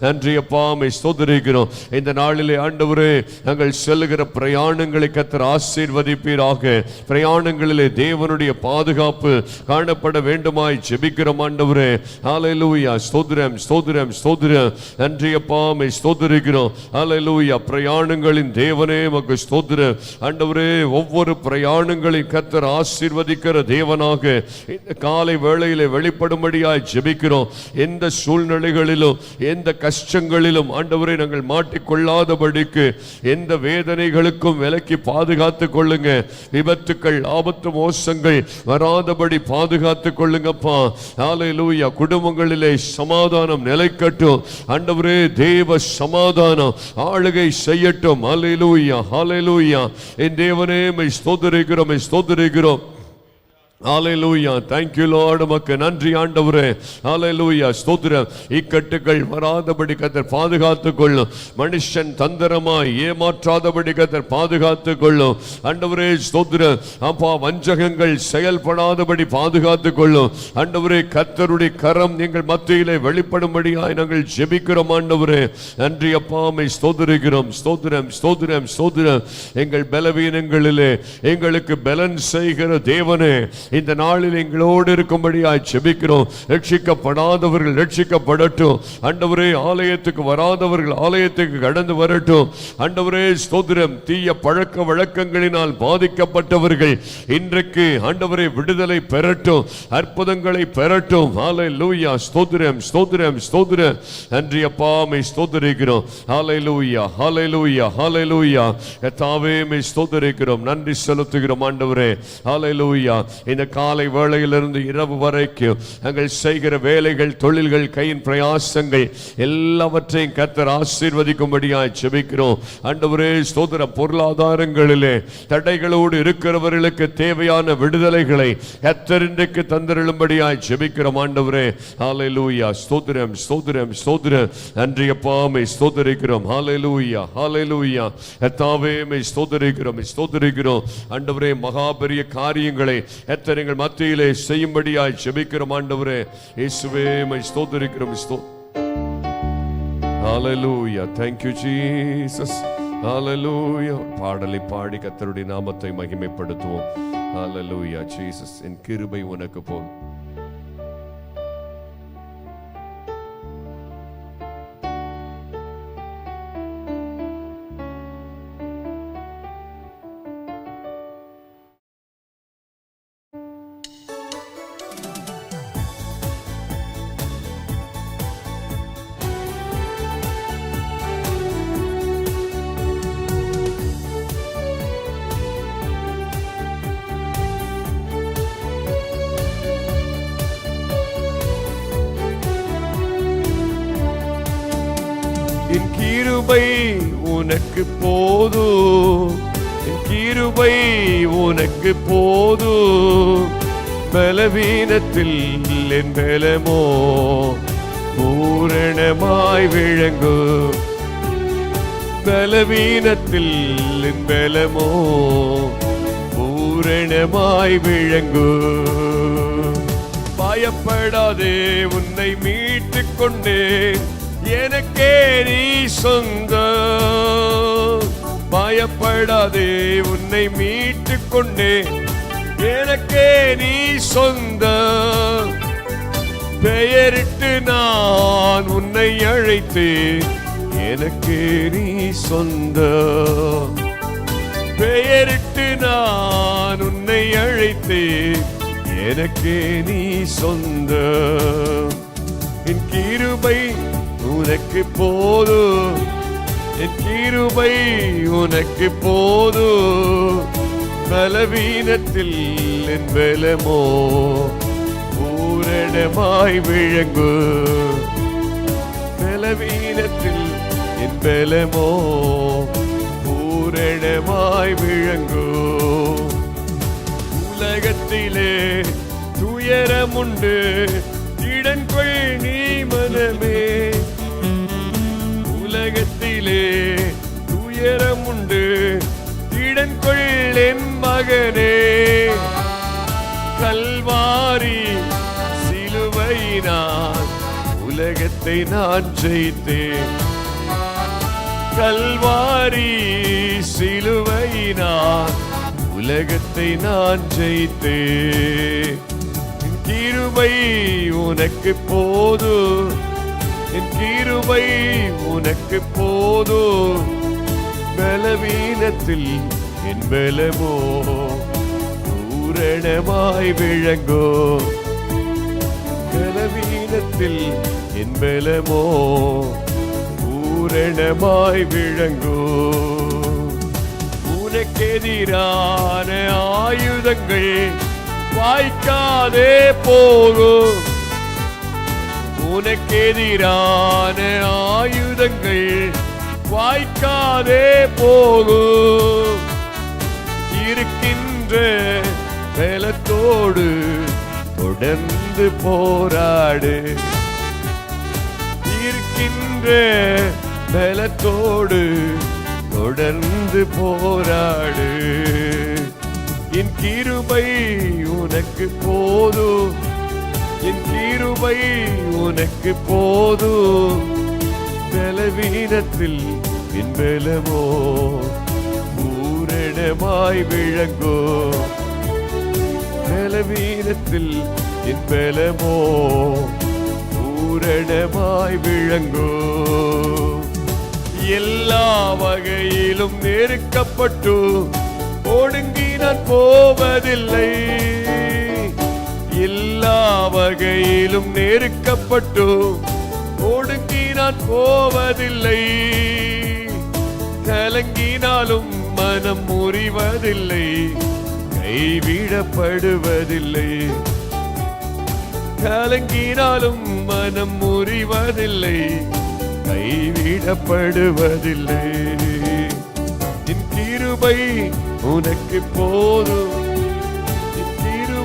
நன்றி அப்பாமை ஸ்தோதரிக்கிறோம் இந்த நாளிலே ஆண்டவரே நாங்கள் செல்லுகிற பிரயாணங்களை கத்தர் ஆசீர்வதிப்பீராக. பிரயாணங்களிலே தேவனுடைய பாதுகாப்பு காணப்பட வேண்டுமாய் ஜெபிக்கிறோம் ஆண்டவரே. ஹalleluya ஸ்தோத்திரம் ஸ்தோத்திரம் ஸ்தோத்திரம். நன்றி அப்பாமை ஸ்தோத்திரிக்கிறோம். ஹalleluya பிரயாணங்களின் தேவனே மக்கு ஸ்தோத்திரம். ஆண்டவரே ஒவ்வொரு பிரயாணங்களின் கத்தர் ஆசீர்வதிக்கிற தேவனாக இந்த காலை வேளையிலே வெளிப்படும்படியாய் ஜெபிக்கிறோம். எந்த சூழ்நிலைகளிலும் எந்த கஷ்டங்களிலும் ஆண்டவரை நாங்கள் மாட்டிக்கொள்ளாதபடிக்கு எந்த வேதனைகளுக்கும் விலக்கி பாதுகாத்துக் கொள்ளுங்க. விபத்துக்கள் ஆபத்து மோசங்கள் வராதபடி பாதுகாத்துக் கொள்ளுங்கப்பா. ஹalleluya குடும்பங்களிலே சமாதானம் நிலைக்கட்டும். ஆண்டவரே தேவ சமாதானம் ஆளுகை செய்யட்டும். ஹalleluya ஹalleluya என் தேவனே மை ஸ்தோதரிக்கிறோம் மை ஸ்தோதரிக்கிறோம் ஆலையிலூயா தேங்க்யூ you lord. உமக்கு நன்றி ஆண்டவரே. ஆலையிலூயா ஸ்தோத்திரம். இக்கட்டுகள் வராதபடி கத்தர் பாதுகாத்து கொள்ளும். மனுஷன் தந்திரமாய் ஏமாற்றாதபடி கத்தர் பாதுகாத்து கொள்ளும். ஆண்டவரே ஸ்தோத்திரம். அப்பா வஞ்சகங்கள் செயல்படாதபடி பாதுகாத்து கொள்ளும். ஆண்டவரே கத்தருடைய கரம் எங்கள் மத்தியிலே வெளிப்படும்படியாய் நாங்கள் ஜெபிக்கிறோம் ஆண்டவரே. நன்றி அப்பாமை ஸ்தோதரிக்கிறோம் ஸ்தோத்திரம் ஸ்தோத்திரம் ஸ்தோத்திரம். எங்கள் பலவீனங்களிலே எங்களுக்கு பலன் செய்கிற தேவனே. இந்த நாளில் எங்களோடு இருக்கும்படியாய் செபிக்கிறோம். ரட்சிக்கப்படாதவர்கள் ரட்சிக்கப்படட்டும். அண்டவரே ஆலயத்துக்கு வராதவர்கள் ஆலயத்துக்கு கடந்து வரட்டும். அண்டவரே ஸ்தோத்திரம். தீய பழக்க வழக்கங்களினால் பாதிக்கப்பட்டவர்கள் இன்றைக்கு அண்டவரே விடுதலை பெறட்டும். அற்புதங்களை பெறட்டும். ஹாலை லூயா ஸ்தோதிரம் ஸ்தோதிரம் ஸ்தோதிரம் நன்றி அப்பாமை ஸ்தோதரிக்கிறோம் ஹாலை லூயா ஹாலை லூயா ஹாலை லூயா கத்தாவே மை ஸ்தோதரிக்கிறோம் நன்றி செலுத்துகிறோம் ஆண்டவரே. ஹாலை லூயா இந்த காலை வேளையிலிருந்து இரவு வரைக்கும் நாங்கள் செய்கிற வேலைகள் தொழில்கள் கையின் பிரயாசங்கள் எல்லாவற்றையும் கத்தர் ஆசீர்வதிக்கும்படியாய் செபிக்கிறோம் அண்டவரே ஸ்தோத்திர பொருளாதாரங்களிலே தடைகளோடு இருக்கிறவர்களுக்கு தேவையான விடுதலைகளை கத்தர் இன்றைக்கு தந்திருளும்படியாய் ஜெபிக்கிறோம் ஆண்டவரே. ஹalleluya ஸ்தோத்திரம் ஸ்தோத்திரம் ஸ்தோத்திரம். நன்றி பாமை ஸ்தோத்திரிக்கிறோம். ஹalleluya லூயா கர்த்தாவே மை ஸ்தோத்திரிக்கிறோம் ஸ்தோத்திரிக்கிறோம். அண்டவரே மகா பெரிய காரியங்களை கர்த்தர் எங்கள் மத்தியிலே செய்யும்படியாய் செபிக்கிறோம் ஆண்டவரே இயேசுவே மை ஸ்தோத்திருக்கிறோம் ஸ்தோ ஹalleluya Thank you, Jesus. Hallelujah. பாடலை பாடி கர்த்தருடைய நாமத்தை மகிமைப்படுத்துவோம் ஹalleluya Jesus. என் கிருபை உனக்கு போல் போதும் என் கிருபை உனக்கு போதும் பலவீனத்தில் என் பலமோ பூரணமாய் விளங்கும் பலவீனத்தில் என் பலமோ பூரணமாய் விளங்கும் பயப்படாதே உன்னை மீட்டுக் கொண்டேன். எனக்கே நீ சொந்தம். பயப்படாதே உன்னை மீட்டு கொண்டே. எனக்கே நீ சொந்த பெயரிட்டு நான் உன்னை அழைத்தேன். எனக்கே நீ சொந்த பெயரிட்டு நான் உன்னை அழைத்தேன். எனக்கே நீ சொந்த. என் கிருபை உனக்கு போதும். என் கிருபை உனக்கு போது. பலவீனத்தில் என் பலமோ. பூரணமாய் விளங்கு பலவீனத்தில் என் பலமோ. பூரணமாய் விளங்கு உலகத்திலே துயரமுண்டு. இடன்கொள் நீ மனமே. உலகத்திலே துயரமுண்டு இடன்கொள் என் மகனே. கல்வாரி சிலுவை நான் உலகத்தை நான் ஜெயித்தேன். கல்வாரி சிலுவை நான் உலகத்தை நான் ஜெயித்தேன். கிருபை உனக்கு போதும். என் கிருபை உனக்கு போது பலவீனத்தில் என் பலமோ பூரணமாய் விளங்கோ. பலவீனத்தில் என் பலமோ பூரணமாய் விளங்கோ. உனக்கெதிரான ஆயுதங்கள் வாய்க்காதே போகும் உனக்கெதிரான ஆயுதங்கள் வாய்க்காதே போகும். இருக்கின்ற பலத்தோடு தொடர்ந்து போராடு. இருக்கின்ற பலத்தோடு தொடர்ந்து போராடு. என் கிருபை உனக்கு போதும். என் கிருபை உனக்கு போதும் பலவீனத்தில் என் பலமோ பூரணமாய் விளங்கோ. பலவீனத்தில் என் பலமோ பூரணமாய் விளங்கோ. எல்லா வகையிலும் நெருக்கப்பட்டு ஒடுங்கி நான் போவதில்லை. எல்லா வகையிலும் நெருக்கப்பட்டு ஒடுங்கி நான் போவதில்லை. கலங்கினாலும் மனம் முறிவதில்லை. கைவிடப்படுவதில்லை. கலங்கினாலும் மனம் முறிவதில்லை. கைவிடப்படுவதில்லை. என் கிருபை உனக்கு போதும்.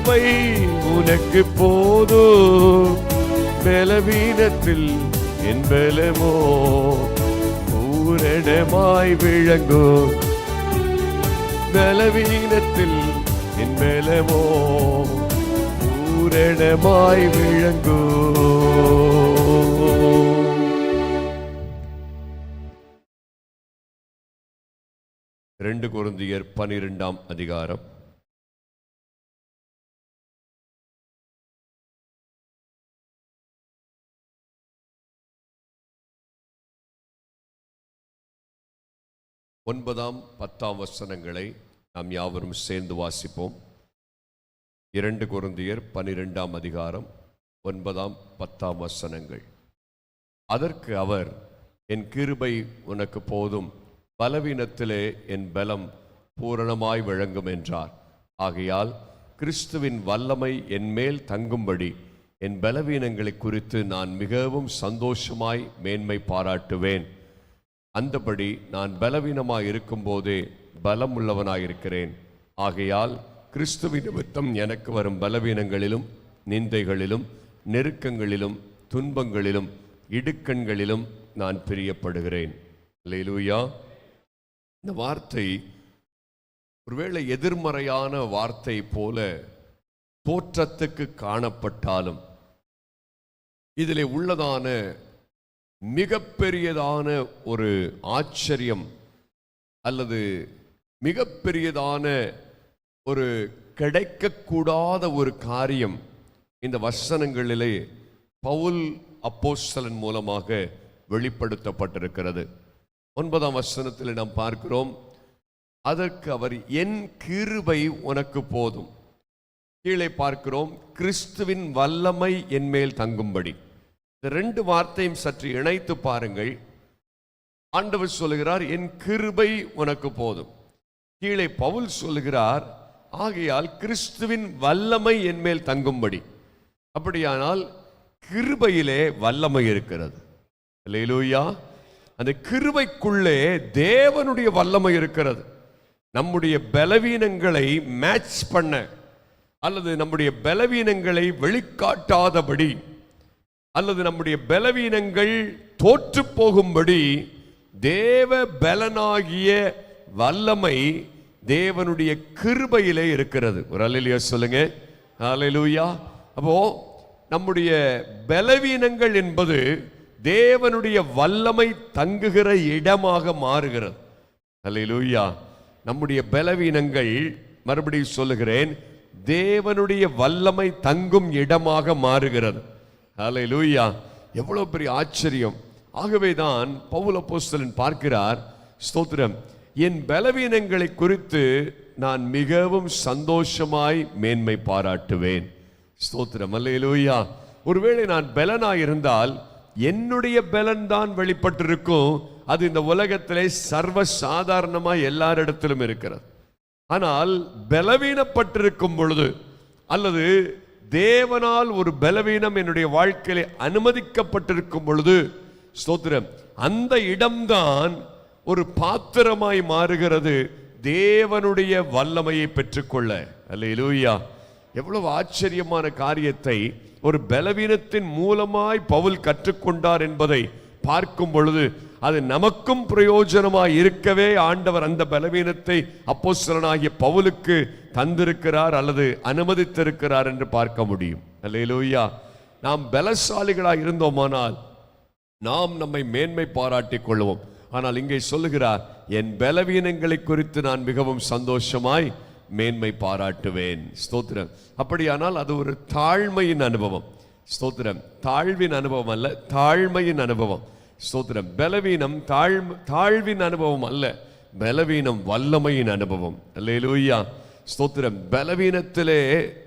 கிருபை உனக்கு போதும். பலவீனத்தில் என் பலமோ பூரணமாய் விளங்கோ. பலவீனத்தில் என் பலமோ பூரணமாய் விளங்கோ. ரெண்டு குருந்தியர் பனிரெண்டாம் அதிகாரம். ஒன்பதாம் பத்தாம் வசனங்களை நாம் யாவரும் சேர்ந்து வாசிப்போம். இரண்டு குருந்தியர் பனிரெண்டாம் அதிகாரம் ஒன்பதாம் பத்தாம் வசனங்கள். அதற்கு அவர் என் கிருபை உனக்கு போதும். பலவீனத்திலே என் பலம் பூரணமாய் விளங்கும் என்றார். ஆகையால் கிறிஸ்துவின் வல்லமை என் மேல் தங்கும்படி என் பலவீனங்களை குறித்து நான் மிகவும் சந்தோஷமாய் மேன்மை பாராட்டுவேன். அந்தபடி நான் பலவீனமாக இருக்கும்போதே பலம் உள்ளவனாயிருக்கிறேன் ஆகையால் கிறிஸ்துவின் நிமித்தம் எனக்கு வரும் பலவீனங்களிலும் நிந்தைகளிலும் நெருக்கங்களிலும் துன்பங்களிலும் இடுக்கண்களிலும் நான் பிரியப்படுகிறேன். அல்லேலூயா. இந்த வார்த்தை ஒருவேளை எதிர்மறையான வார்த்தை போல தோற்றத்துக்கு காணப்பட்டாலும் இதிலே உள்ளதான மிகப்பெரியதான ஒரு ஆச்சரியம் அல்லது மிகப்பெரியதான ஒரு கிடைக்கக்கூடாத ஒரு காரியம் இந்த வசனங்களிலே பவுல் அப்போஸ்தலன் மூலமாக வெளிப்படுத்தப்பட்டிருக்கிறது. ஒன்பதாம் வசனத்தில் நாம் பார்க்கிறோம் அதற்கு அவர் என் கிருபை உனக்கு போதும். கீழே பார்க்கிறோம் கிறிஸ்துவின் வல்லமை என்மேல் தங்கும்படி. இந்த ரெண்டு வார்த்தையும் சற்று இணைத்து பாருங்கள். ஆண்டவர் சொல்லுகிறார் என் கிருபை உனக்கு போதும். கீழே பவுல் சொல்லுகிறார் ஆகையால் கிறிஸ்துவின் வல்லமை என் மேல் தங்கும்படி. அப்படியானால் கிருபையிலே வல்லமை இருக்கிறது. இல்லையிலூயா அந்த கிருபைக்குள்ளே தேவனுடைய வல்லமை இருக்கிறது. நம்முடைய பலவீனங்களை மேட்ச் பண்ண அல்லது நம்முடைய பலவீனங்களை வெளிக்காட்டாதபடி அல்லது நம்முடைய பலவீனங்கள் தோற்று போகும்படி தேவ பலனாகிய வல்லமை தேவனுடைய கிருபையிலே இருக்கிறது. ஒரு அலையிலையா சொல்லுங்க. அலையிலூயா அப்போ நம்முடைய பலவீனங்கள் என்பது தேவனுடைய வல்லமை தங்குகிற இடமாக மாறுகிறது. அலையிலூயா நம்முடைய பலவீனங்கள் மறுபடியும் சொல்லுகிறேன் தேவனுடைய வல்லமை தங்கும் இடமாக மாறுகிறது. ஹலை லூயா எவ்வளோ பெரிய ஆச்சரியம். ஆகவேதான் பவுல போஸ்தலன் பார்க்கிறார் ஸ்தோத்திரம் என் பலவீனங்களை குறித்து நான் மிகவும் சந்தோஷமாய் மேன்மை பாராட்டுவேன். ஸ்தோத்திரம் அல்ல லூயா ஒருவேளை நான் பலனாய் இருந்தால் என்னுடைய பலன் தான் வெளிப்பட்டிருக்கும். அது இந்த உலகத்திலே சர்வ சாதாரணமாக எல்லாரிடத்திலும் இருக்கிறது. ஆனால் பலவீனப்பட்டிருக்கும் பொழுது அல்லது தேவனால் ஒரு பலவீனம் என்னுடைய வாழ்க்கையிலே அனுமதிக்கப்பட்டிருக்கும் பொழுது ஸ்தோத்திரம் அந்த இடம்தான் ஒரு பாத்திரமாய் மாறுகிறது தேவனுடைய வல்லமையை பெற்றுக்கொள்ள. அல்ல அல்லேலூயா. எவ்வளவு ஆச்சரியமான காரியத்தை ஒரு பலவீனத்தின் மூலமாய் பவுல் கற்றுக்கொண்டார் என்பதை பார்க்கும் பொழுது அது நமக்கும் பிரயோஜனமாய் இருக்கவே ஆண்டவர் அந்த பலவீனத்தை அப்போஸ்தலனாகிய பவுலுக்கு தந்திருக்கிறார் அல்லது அனுமதித்திருக்கிறார் என்று பார்க்க முடியும். அல்லேலூயா. நாம் பலசாலிகளாக இருந்தோமானால் நாம் நம்மை மேன்மை பாராட்டிக் கொள்வோம். ஆனால் இங்கே சொல்லுகிறார் என் பலவீனங்களை குறித்து நான் மிகவும் சந்தோஷமாய் மேன்மை பாராட்டுவேன். ஸ்தோத்திரம். அப்படியானால் அது ஒரு தாழ்மையின் அனுபவம். ஸ்தோத்திரம். தாழ்வின் அனுபவம் அல்ல தாழ்மையின் அனுபவம். ஸ்தோத்திரம். பலவீனம் தாழ் தாழ்வின் அனுபவம் அல்ல பலவீனம் வல்லமையின் அனுபவம். அல்லையிலூயா ஸ்தோத்திரம். பலவீனத்திலே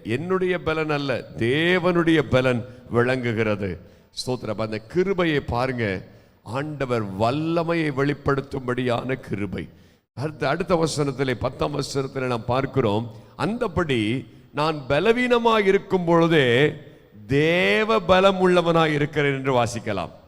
என்னுடைய பலன் அல்ல தேவனுடைய பலன் விளங்குகிறது. ஸ்தோத்திரம். அந்த கிருபையை பாருங்க. ஆண்டவர் வல்லமையை வெளிப்படுத்தும்படியான கிருபை. அடுத்த அடுத்த வசனத்திலே பத்தாம் வசனத்தில் நாம் பார்க்கிறோம். அந்தபடி நான் பலவீனமாக இருக்கும் பொழுதே தேவ பலம் உள்ளவனாக இருக்கிறேன் என்று வாசிக்கலாம்.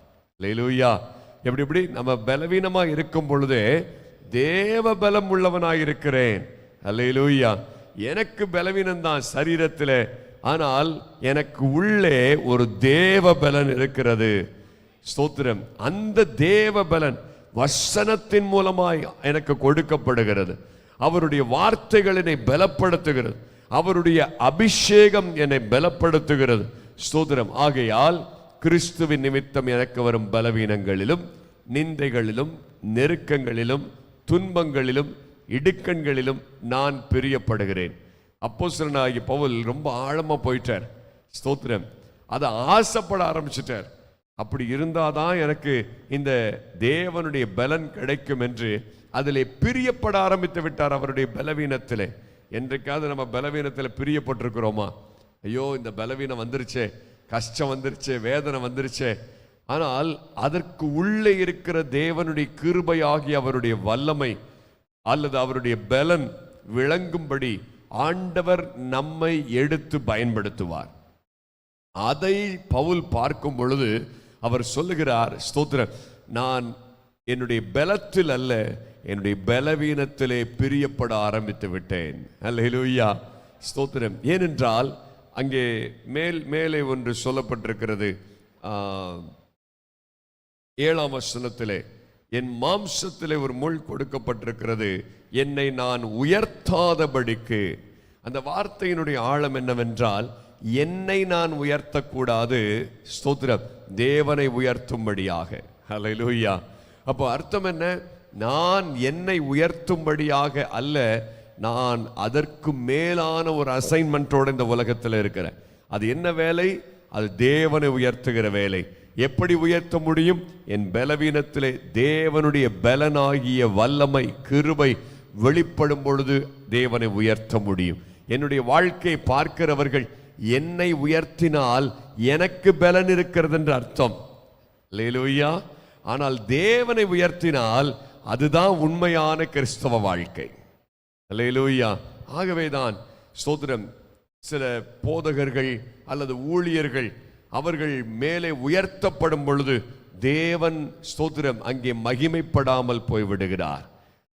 லேலூயா எப்படி எப்படி? நம்ம பலவீனமாக இருக்கும் பொழுதே தேவ பலம் உள்ளவனாய் இருக்கிறேன். அல்லேலூயா எனக்கு பலவீனம் தான் சரீரத்திலே ஆனால் எனக்கு உள்ளே ஒரு தேவ பலன் இருக்கிறது. ஸ்தோத்திரம். அந்த தேவ பலன் வசனத்தின் மூலமாய் எனக்கு கொடுக்கப்படுகிறது. அவருடைய வார்த்தைகள் என்னை பலப்படுத்துகிறது. அவருடைய அபிஷேகம் என்னை பலப்படுத்துகிறது. ஸ்தோத்திரம். ஆகையால் கிறிஸ்துவின் நிமித்தம் எனக்கு வரும் பலவீனங்களிலும் நிந்தைகளிலும் நெருக்கங்களிலும் துன்பங்களிலும் இடுக்கண்களிலும் நான் பிரியப்படுகிறேன். அப்போ அப்போஸ்தலனாகிய பவுல் ரொம்ப ஆழமா போயிட்டார். ஸ்தோத்திரம். அதை ஆசைப்பட ஆரம்பிச்சிட்டார். அப்படி இருந்தாதான் எனக்கு இந்த தேவனுடைய பலன் கிடைக்கும் என்று அதிலே பிரியப்பட ஆரம்பித்து விட்டார் அவருடைய பலவீனத்திலே. என்றைக்காவது நம்ம பலவீனத்தில் பிரியப்பட்டிருக்கிறோமா? ஐயோ இந்த பலவீனம் வந்துருச்சே. கஷ்டம் வந்துருச்சே வேதனை வந்துருச்சே. ஆனால் அதற்கு உள்ளே இருக்கிற தேவனுடைய கிருபையாகி அவருடைய வல்லமை அல்லது அவருடைய பலன் விளங்கும்படி ஆண்டவர் நம்மை எடுத்து பயன்படுத்துவார். அதை பவுல் பார்க்கும் பொழுது அவர் சொல்லுகிறார் ஸ்தோத்திரம் நான் என்னுடைய பலத்தில் அல்ல என்னுடைய பலவீனத்திலே பிரியப்பட ஆரம்பித்து விட்டேன். அல்லேலூயா. ஸ்தோத்திரம். ஏனென்றால் அங்கே மேல் மேலே ஒன்று சொல்லப்பட்டிருக்கிறது. ஏழாம் வசனத்திலே என் மாம்சத்திலே ஒரு முள் கொடுக்கப்பட்டிருக்கிறது. என்னை நான் உயர்த்தாதபடிக்கு. அந்த வார்த்தையினுடைய ஆழம் என்னவென்றால் என்னை நான் உயர்த்தக்கூடாது. ஸ்தோத்திரம். தேவனை உயர்த்தும்படியாக. ஹalleluya. அப்போ அர்த்தம் என்ன? நான் என்னை உயர்த்தும்படியாக அல்ல நான் அதற்கு மேலான ஒரு அசைன்மெண்ட்டோட இந்த உலகத்தில் இருக்கிறேன். அது என்ன வேலை? அது தேவனை உயர்த்துகிற வேலை. எப்படி உயர்த்த முடியும்? என் பலவீனத்திலே தேவனுடைய பலனாகிய வல்லமை கிருபை வெளிப்படும் பொழுது தேவனை உயர்த்த முடியும். என்னுடைய வாழ்க்கையை பார்க்கிறவர்கள் என்னை உயர்த்தினால் எனக்கு பலன் இருக்கிறது என்று அர்த்தம். லேலுயா ஆனால் தேவனை உயர்த்தினால் அதுதான் உண்மையான கிறிஸ்தவ வாழ்க்கை. அல்லேலூயா. ஆகவேதான் ஸ்தோத்திரம். சில போதகர்கள் அல்லது ஊழியர்கள் அவர்கள் மேலே உயர்த்தப்படும் பொழுது தேவன் ஸ்தோத்திரம் அங்கே மகிமைப்படாமல் போய்விடுகிறார்.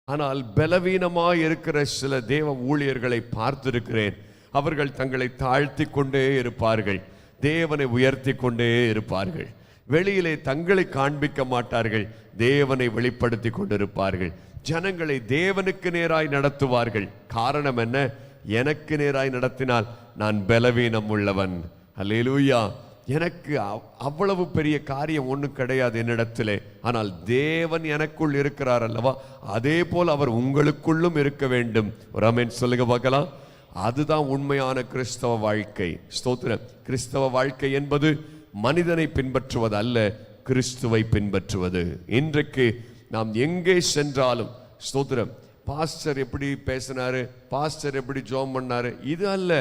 ஆனால் பலவீனமாக இருக்கிற சில தேவ ஊழியர்களை பார்த்திருக்கிறேன். அவர்கள் தங்களை தாழ்த்தி கொண்டே இருப்பார்கள். தேவனை உயர்த்தி கொண்டே இருப்பார்கள். வெளியிலே தங்களை காண்பிக்க மாட்டார்கள். தேவனை வெளிப்படுத்தி கொண்டிருப்பார்கள். ஜனங்களை தேவனுக்கு நேராய் நடத்துவார்கள். காரணம் என்ன? எனக்கு நேராய் நடத்தினால் நான் பலவீனம் உள்ளவன். அல்லேலூயா எனக்கு அவ்வளவு பெரிய காரியம் ஒன்றும் கிடையாது என்னிடத்திலே. ஆனால் தேவன் எனக்குள் இருக்கிறார் அல்லவா? அதே போல் அவர் உங்களுக்குள்ளும் இருக்க வேண்டும். ரமேன் சொல்லுங்க பார்க்கலாம். அதுதான் உண்மையான கிறிஸ்தவ வாழ்க்கை. ஸ்தோத்திரம். கிறிஸ்தவ வாழ்க்கை என்பது மனிதனை பின்பற்றுவது அல்ல கிறிஸ்துவை பின்பற்றுவது. இன்றைக்கு நாம் எங்கே சென்றாலும் ஸ்தோத்திரம் பாஸ்டர் எப்படி பேசினாரு பாஸ்டர் எப்படி ஜோம் பண்ணாரு இது அல்ல.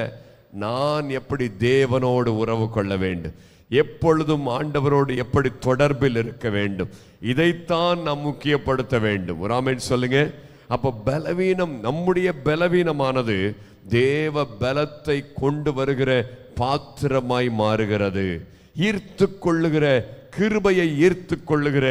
நான் எப்படி தேவனோடு உறவு கொள்ள வேண்டும் எப்பொழுதும் ஆண்டவரோடு எப்படி தொடர்பில் இருக்க வேண்டும் இதைத்தான் நாம் முக்கியப்படுத்த வேண்டும். ஒரு ஆமென் சொல்லுங்க. அப்போ பலவீனம் நம்முடைய பலவீனமானது தேவ பலத்தை கொண்டு வருகிற பாத்திரமாய் மாறுகிறது. ஈர்த்து கொள்ளுகிற கிருபையை ஈர்த்து கொள்ளுகிற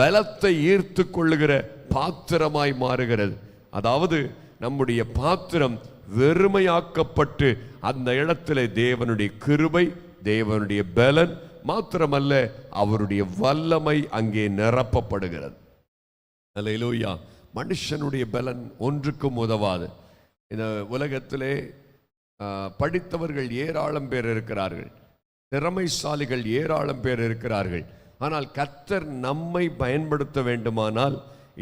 பலத்தை ஈர்த்து கொள்ளுகிற பாத்திரமாய் மாறுகிறது. அதாவது நம்முடைய பாத்திரம் வெறுமையாக்கப்பட்டு அந்த இடத்திலே தேவனுடைய கிருபை தேவனுடைய பலன் மாத்திரமல்ல அவருடைய வல்லமை அங்கே நிரப்பப்படுகிறது. அல்லேலூயா மனுஷனுடைய பலன் ஒன்றுக்கும் உதவாது. இந்த உலகத்திலே படித்தவர்கள் ஏராளம் பேர் இருக்கிறார்கள். திறமைசாலிகள் ஏராளம் பேர் இருக்கிறார்கள். ஆனால் கர்த்தர் நம்மை பயன்படுத்த வேண்டுமானால்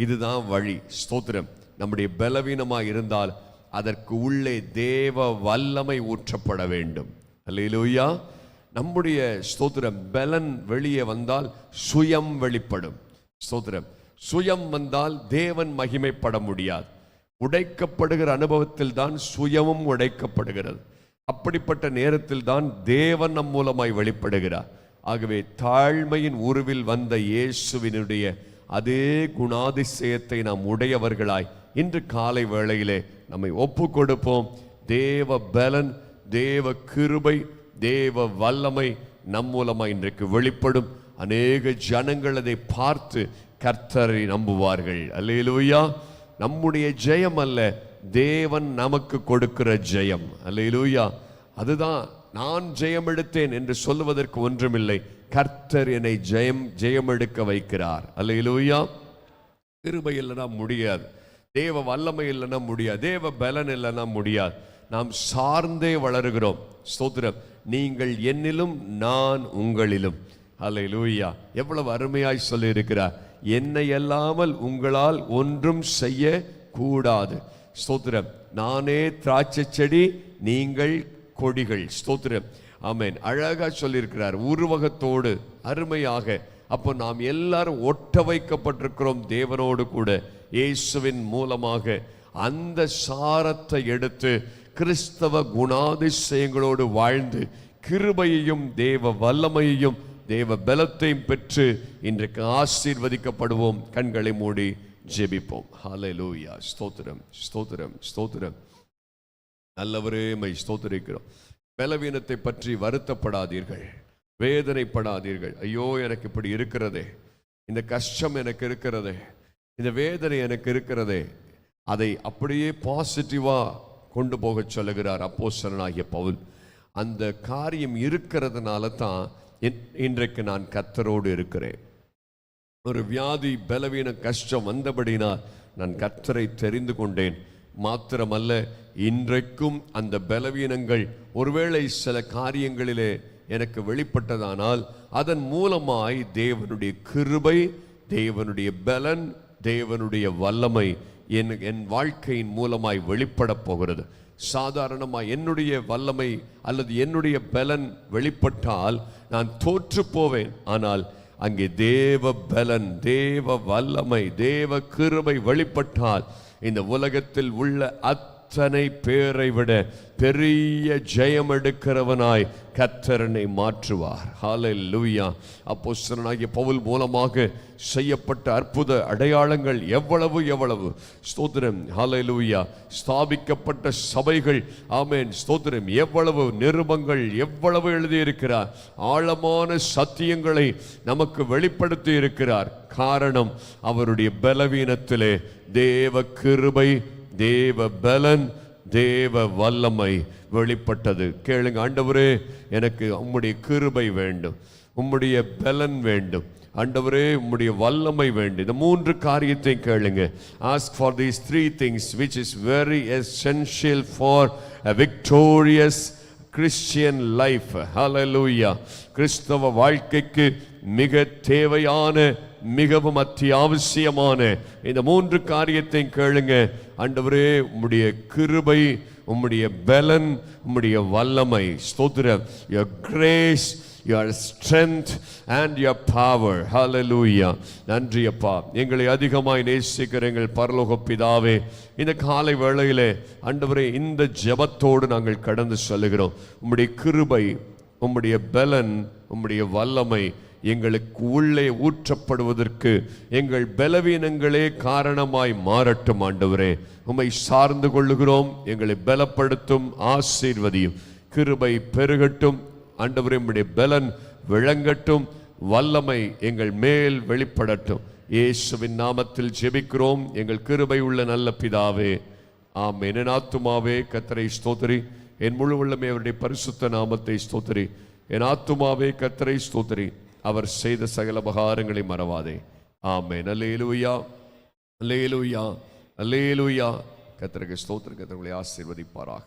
இதுதான் வழி. ஸ்தோத்திரம். நம்முடைய பலவீனமாக இருந்தால் அதற்கு உள்ளே தேவ வல்லமை ஊற்றப்பட வேண்டும். அல்லையிலூயா நம்முடைய ஸ்தோத்திரம் பலன் வெளியே வந்தால் சுயம் வெளிப்படும். ஸ்தோத்திரம். சுயம் வந்தால் தேவன் மகிமைப்பட முடியாது. உடைக்கப்படுகிற அனுபவத்தில் தான் சுயமும் உடைக்கப்படுகிறது. அப்படிப்பட்ட நேரத்தில் தான் தேவன் நம் மூலமாய் வெளிப்படுகிறார். ஆகவே தாழ்மையின் உருவில் வந்த இயேசுவினுடைய அதே குணாதிசயத்தை நாம் உடையவர்களாய் இன்று காலை வேளையிலே நம்மை ஒப்பு கொடுப்போம் தேவ பலன் தேவ கிருபை தேவ வல்லமை நம் மூலமாய் இன்றைக்கு வெளிப்படும். அநேக ஜனங்கள் அதை பார்த்து கர்த்தரை நம்புவார்கள். அல்லேலூயா. நம்முடைய ஜெயம் அல்ல. தேவன் நமக்கு கொடுக்கிற ஜெயம். அல்லேலூயா அதுதான் நான் ஜெயம் எடுத்தேன் என்று சொல்லுவதற்கு ஒன்றுமில்லை. கர்த்தர் என்னை ஜெயம் ஜெயம் எடுக்க வைக்கிறார். அல்லேலூயா கிருபை இல்லைனா முடியாது. தேவ வல்லமை இல்லைன்னா முடியாது. தேவ பலன் இல்லைன்னா முடியாது. நாம் சார்ந்தே வளருகிறோம். ஸ்தோத்திரம். நீங்கள் என்னிலும் நான் உங்களிலும். அல்ல லூயா எவ்வளவு அருமையாய் சொல்லியிருக்கிறார். என்னை அல்லாமல் உங்களால் ஒன்றும் செய்ய கூடாது ஸ்தோத்திரம். நானே திராட்சை செடி நீங்கள் கொடிகள். ஸ்தோத்திரம். ஆமேன். அழகா சொல்லியிருக்கிறார். உருவகத்தோடு அருமையாக. அப்போ நாம் எல்லாரும் ஒட்ட வைக்கப்பட்டிருக்கிறோம் தேவனோடு கூட இயேசுவின் மூலமாக. அந்த சாரத்தை எடுத்து கிறிஸ்தவ குணாதிசயங்களோடு வாழ்ந்து கிருபையையும் தேவ வல்லமையையும் தேவ பலத்தையும் பெற்று இன்றைக்கு ஆசீர்வதிக்கப்படுவோம். கண்களை மூடி ஜெபிப்போம். ஹalleluya ஸ்தோத்திரம் ஸ்தோத்திரம் ஸ்தோத்திரம். நல்லவரே மை ஸ்தோத்திரிக்கிறோம். பலவீனத்தை பற்றி வருத்தப்படாதீர்கள். வேதனைப்படாதீர்கள். ஐயோ எனக்கு இப்படி இருக்கிறதே. இந்த கஷ்டம் எனக்கு இருக்கிறதே. இந்த வேதனை எனக்கு இருக்கிறதே. அதை அப்படியே பாசிட்டிவாக கொண்டு போக சொல்லுகிறார் அப்போஸ்தலனாகிய பவுல். அந்த காரியம் இருக்கிறதுனால தான் இன்- இன்றைக்கு நான் கத்தரோடு இருக்கிறேன். ஒரு வியாதி பலவீன கஷ்டம் வந்தபடினால் நான் கர்த்தரை தெரிந்து கொண்டேன். மாத்திரமல்ல இன்றைக்கும் அந்த பலவீனங்கள் ஒருவேளை சில காரியங்களிலே எனக்கு வெளிப்பட்டதானால் அதன் மூலமாய் தேவனுடைய கிருபை தேவனுடைய பலன் தேவனுடைய வல்லமை என் என் வாழ்க்கையின் மூலமாய் வெளிப்படப் போகிறது. சாதாரணமாக என்னுடைய வல்லமை அல்லது என்னுடைய பலன் வெளிப்பட்டால் நான் தோற்று போவேன். ஆனால் அங்கே தேவ பலன் தேவ வல்லமை தேவ கிருபை வெளிப்பட்டால் இந்த உலகத்தில் உள்ள அத் அத்தனை பேரை விட பெரிய ஜெயம் எடுக்கிறவனாய் கத்தரனை மாற்றுவார். ஹalleluya அப்போஸ்தலனாகிய பவுல் மூலமாக செய்யப்பட்ட அற்புத அடையாளங்கள் எவ்வளவு எவ்வளவு? ஸ்தோத்திரம். ஹalleluya ஸ்தாபிக்கப்பட்ட சபைகள் ஆமேன். ஸ்தோத்திரம். எவ்வளவு நிருபங்கள் எவ்வளவு எழுதியிருக்கிறார். ஆழமான சத்தியங்களை நமக்கு வெளிப்படுத்தி இருக்கிறார் காரணம் அவருடைய பலவீனத்திலே தேவ கிருபை தேவ பலன் தேவ வல்லமை வெளிப்பட்டது. கேளுங்க ஆண்டவரே எனக்கு உம்முடைய கிருபை வேண்டும். உம்முடைய பலன் வேண்டும். ஆண்டவரே உம்முடைய வல்லமை வேண்டும். இந்த மூன்று காரியத்தையும் கேளுங்க. Ask for these three things which is very essential for a victorious Christian life hallelujah கிறிஸ்தவ வாழ்க்கைக்கு மிக தேவையான மிகவும் அத்தியாவசியமான. இந்த மூன்று காரியத்தையும் கேளுங்க. ஆண்டவரே உம்முடைய கிருபை உம்முடைய பலன் உம்முடைய வல்லமை. ஸ்தோத்திரம். Your grace your strength and your power hallelujah நன்றி அப்பா. எங்களை அதிகமாய் நேசிக்கிற எங்கள் பரலோக பிதாவே இந்த காலை வேளையிலே அண்டவரே இந்த ஜெபத்தோடு நாங்கள் கடந்து செல்லுகிறோம். உம்முடைய கிருபை உம்முடைய பலன் உம்முடைய வல்லமை எங்களுக்கு உள்ளே ஊற்றப்படுவதற்கு எங்கள் பலவீனங்களே காரணமாய் மாறட்டும் ஆண்டவரே. உம்மை சார்ந்து கொள்ளுகிறோம் எங்களை பலப்படுத்தும் ஆசீர்வதியும். கிருபை பெருகட்டும் ஆண்டவரே உம்முடைய பலன் விளங்கட்டும் வல்லமை எங்கள் மேல் வெளிப்படட்டும். இயேசுவின் நாமத்தில் ஜெபிக்கிறோம் எங்கள் கிருபை உள்ள நல்ல பிதாவே. ஆம் என் ஆத்துமாவே கத்தரை ஸ்தோத்திரி. என் முழு உள்ளமே அவருடைய பரிசுத்த நாமத்தை ஸ்தோத்திரி. என் ஆத்துமாவே கத்தரை ஸ்தோத்திரி. அவர் செய்த சகல பகாரங்களை மறவாதே. ஆமேன். அல்லேலுயா. அல்லேலுயா. அல்லேலுயா. கத்தருக்கு ஸ்தோத்திர கத்தர்களை ஆசீர்வதிப்பாராக.